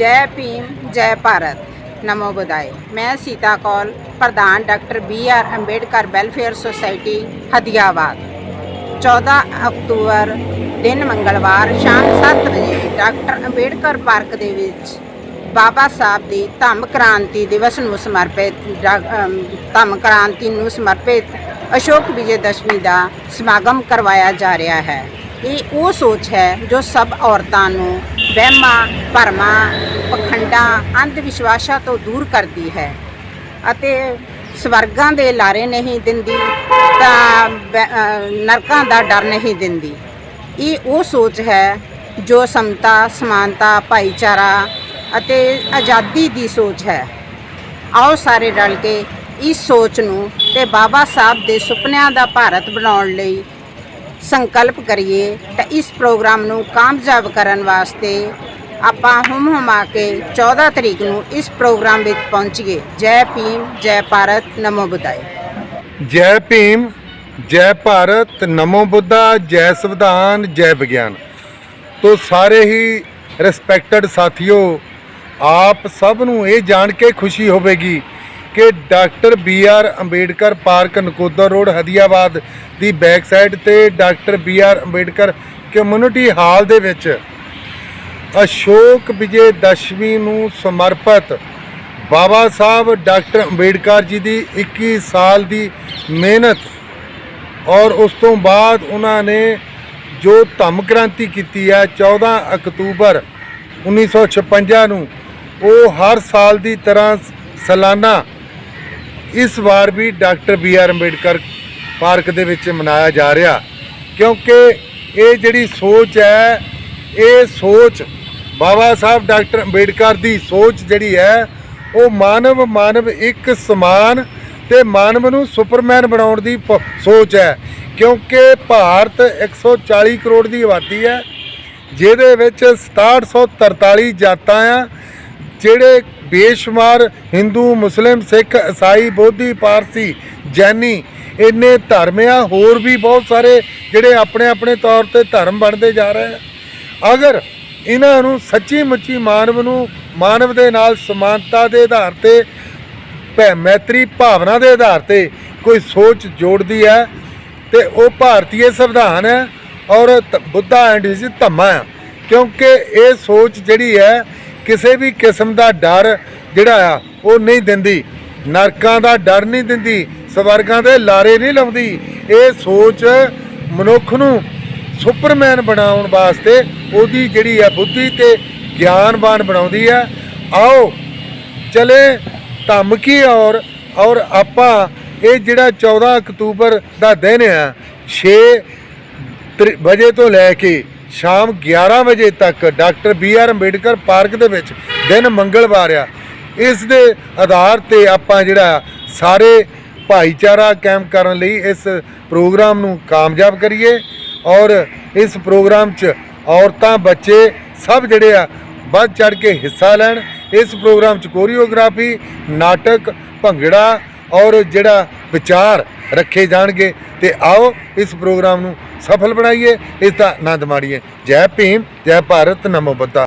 ਜੈ ਭੀਮ ਜੈ ਭਾਰਤ। ਨਮੋ ਬੁਦਾਏ ਮੈਂ ਸੀਤਾ ਕੌਲ ਪ੍ਰਧਾਨ doctor B R Ambedkar welfare society Hadiabad. 14 ਅਕਤੂਬਰ ਦਿਨ ਮੰਗਲਵਾਰ ਸ਼ਾਮ 7 ਵਜੇ ਡਾਕਟਰ ਅੰਬੇਡਕਰ ਪਾਰਕ ਦੇ ਵਿੱਚ ਬਾਬਾ ਸਾਹਿਬ ਦੀ ਧੰਮ ਕ੍ਰਾਂਤੀ ਦਿਵਸ ਨੂੰ ਸਮਰਪਿਤ ਡਾ- ਅਮ, ਧੰਮ ਕ੍ਰਾਂਤੀ ਨੂੰ ਸਮਰਪਿਤ ਅਸ਼ੋਕ ਵਿਜੇ ਦਸ਼ਮੀ ਦਾ ਸਮਾਗਮ ਕਰਵਾਇਆ ਜਾ ਰਿਹਾ ਹੈ। ਇਹ ਉਹ ਸੋਚ ਹੈ ਜੋ ਸਭ ਔਰਤਾਂ ਨੂੰ ਵਹਿਮਾਂ ਭਰਮਾਂ ਪਖੰਡਾਂ ਅੰਧ ਵਿਸ਼ਵਾਸਾਂ ਤੋਂ ਦੂਰ ਕਰਦੀ ਹੈ ਅਤੇ ਸਵਰਗਾਂ ਦੇ ਲਾਰੇ ਨਹੀਂ ਦਿੰਦੀ ਤਾਂ ਨਰਕਾਂ ਦਾ ਡਰ ਨਹੀਂ ਦਿੰਦੀ। ਇਹ ਉਹ ਸੋਚ ਹੈ ਜੋ ਸਮਤਾ, ਸਮਾਨਤਾ, ਭਾਈਚਾਰਾ ਅਤੇ ਆਜ਼ਾਦੀ ਦੀ ਸੋਚ ਹੈ। ਆਓ ਸਾਰੇ ਰਲ ਕੇ ਇਸ ਸੋਚ ਨੂੰ ਤੇ ਬਾਬਾ ਸਾਹਿਬ ਦੇ ਸੁਪਨਿਆਂ ਦਾ ਭਾਰਤ ਬਣਾਉਣ ਲਈ ਸੰਕਲਪ ਕਰੀਏ ਤਾਂ ਇਸ ਪ੍ਰੋਗਰਾਮ ਨੂੰ ਕਾਮਯਾਬ ਕਰਨ ਵਾਸਤੇ ਆਪਾਂ ਹੁਮ ਹੁਮਾ ਕੇ 14 ਤਰੀਕ ਨੂੰ ਇਸ ਪ੍ਰੋਗਰਾਮ ਵਿੱਚ ਪਹੁੰਚੀਏ ਜੈ ਭੀਮ, ਜੈ ਭਾਰਤ, ਨਮੋ ਬੁੱਧਾਏ ਜੈ ਭੀਮ, ਜੈ ਭਾਰਤ, ਨਮੋ ਬੁੱਧਾ, ਜੈ ਸੰਵਿਧਾਨ, ਜੈ ਵਿਗਿਆਨ। ਤੋਂ ਸਾਰੇ ਹੀ ਰਿਸਪੈਕਟਡ ਸਾਥੀਓ, ਆਪ ਸਭ ਨੂੰ ਇਹ ਜਾਣ ਕੇ ਖੁਸ਼ੀ ਹੋਵੇਗੀ ਕਿ doctor B R Ambedkar park Nakodar road, Hadiabad ਦੀ ਬੈਕ ਸਾਈਡ ਤੇ doctor B R Ambedkar community hall ਦੇ ਵਿੱਚ ਅਸ਼ੋਕ ਵਿਜੇ ਦਸ਼ਮੀ ਨੂੰ ਸਮਰਪਿਤ। ਬਾਬਾ ਸਾਹਿਬ ਡਾਕਟਰ ਅੰਬੇਡਕਰ ਜੀ ਦੀ 21 ਸਾਲ ਦੀ ਮਿਹਨਤ ਔਰ ਉਸ ਤੋਂ ਬਾਅਦ ਉਹਨਾਂ ਨੇ ਜੋ ਧੰਮ ਕ੍ਰਾਂਤੀ ਕੀਤੀ ਹੈ 14 ਅਕਤੂਬਰ 1956 ਨੂੰ, ਉਹ ਹਰ ਸਾਲ ਦੀ ਤਰ੍ਹਾਂ ਸਾਲਾਨਾ ਇਸ ਵਾਰ ਵੀ doctor B R Ambedkar park ਦੇ ਵਿੱਚ ਮਨਾਇਆ ਜਾ ਰਿਹਾ। ਕਿਉਂਕਿ ਇਹ ਜਿਹੜੀ ਸੋਚ ਹੈ, ਇਹ ਸੋਚ ਬਾਬਾ ਸਾਹਿਬ ਡਾਕਟਰ ਅੰਬੇਡਕਰ ਦੀ ਸੋਚ ਜਿਹੜੀ ਹੈ, ਉਹ ਮਾਨਵ ਮਾਨਵ ਇੱਕ ਸਮਾਨ ਤੇ ਮਾਨਵ ਨੂੰ ਸੁਪਰਮੈਨ ਬਣਾਉਣ ਦੀ ਪ- ਸੋਚ ਹੈ। ਕਿਉਂਕਿ ਭਾਰਤ 140 ਕਰੋੜ ਦੀ ਆਬਾਦੀ ਹੈ, ਜਿਹਦੇ ਵਿੱਚ 6743 ਜਾਤਾਂ ਆ, ਜਿਹੜੇ ਬੇਸ਼ੁਮਾਰ ਹਿੰਦੂ, ਮੁਸਲਿਮ, ਸਿੱਖ ਈਸਾਈ ਬੋਧੀ, ਪਾਰਸੀ, ਜੈਨੀ, ਇੰਨੇ ਧਰਮ ਆ, ਹੋਰ ਵੀ ਬਹੁਤ ਸਾਰੇ ਜਿਹੜੇ ਆਪਣੇ ਆਪਣੇ ਤੌਰ ਤੇ ਧਰਮ ਬਣਦੇ ਜਾ ਰਹੇ ਆ। ਅਗਰ ਇਹਨਾਂ ਨੂੰ ਸੱਚੀ ਮੁੱਚੀ ਮਾਨਵ ਨੂੰ, ਮਾਨਵ ਦੇ ਨਾਲ ਸਮਾਨਤਾ ਦੇ ਆਧਾਰ ਤੇ, ਭੈ ਮੈਤਰੀ ਭਾਵਨਾ ਦੇ ਆਧਾਰ ਤੇ ਕੋਈ ਸੋਚ ਜੋੜਦੀ ਹੈ ਤੇ ਉਹ ਭਾਰਤੀ ਸੰਵਿਧਾਨ ਹੈ ਔਰ ਬੁੱਧਾ ਐਂਡ ਇਸ ਧੰਮਾ ਹੈ। ਕਿਉਂਕਿ ਇਹ ਸੋਚ ਜਿਹੜੀ ਹੈ, ਕਿਸੇ ਵੀ ਕਿਸਮ ਦਾ ਡਰ ਜਿਹੜਾ ਆ, ਉਹ ਨਹੀਂ ਦਿੰਦੀ। ਨਰਕਾਂ ਦਾ ਡਰ ਨਹੀਂ ਦਿੰਦੀ, ਸਵਰਗਾਂ ਦੇ ਲਾਰੇ ਨਹੀਂ ਲਾਉਂਦੀ। ਇਹ ਸੋਚ ਮਨੁੱਖ ਨੂੰ ਸੁਪਰਮੈਨ ਬਣਾਉਣ ਵਾਸਤੇ ਉਹਦੀ ਜਿਹੜੀ ਹੈ ਬੁੱਧੀ ਤੇ ਗਿਆਨਵਾਨ ਬਣਾਉਂਦੀ ਹੈ ਆਓ, ਚਲੇ ਧਮਕੀ ਔਰ ਔਰ ਆਪਾਂ ਇਹ ਜਿਹੜਾ 14 ਅਕਤੂਬਰ ਦਾ ਦਿਨ ਆ 6 ਤਰੀ- ਵਜੇ ਤੋਂ ਲੈ ਕੇ ਸ਼ਾਮ 11 ਵਜੇ ਤੱਕ doctor B R Ambedkar park ਦੇ ਵਿੱਚ ਦਿਨ ਮੰਗਲਵਾਰ ਆ। ਇਸ ਦੇ ਆਧਾਰ ਤੇ ਆਪਾਂ ਜਿਹੜਾ ਸਾਰੇ ਭਾਈਚਾਰਾ ਕਾਇਮ ਕਰਨ ਲਈ ਇਸ ਪ੍ਰੋਗਰਾਮ ਨੂੰ ਕਾਮਯਾਬ ਕਰੀਏ। ਔਰ ਇਸ ਪ੍ਰੋਗਰਾਮ 'ਚ ਔਰਤਾਂ, ਬੱਚੇ ਸਭ ਜਿਹੜੇ ਆ, ਵੱਧ ਚੜ ਕੇ ਹਿੱਸਾ ਲੈਣ। ਇਸ ਪ੍ਰੋਗਰਾਮ 'ਚ ਕੋਰੀਓਗ੍ਰਾਫੀ, ਨਾਟਕ, ਭੰਗੜਾ ਔਰ ਜਿਹੜਾ ਵਿਚਾਰ ਰੱਖੇ ਜਾਣਗੇ। ਤੇ ਆਓ ਇਸ ਪ੍ਰੋਗਰਾਮ ਨੂੰ ਸਫਲ ਬਣਾਈਏ। ਇਸ ਦਾ ਆਨੰਦ ਮਾਣੀਏ। ਜੈ ਭੀਮ, ਜੈ ਭਾਰਤ, ਨਮੋ ਬੁੱਧਾ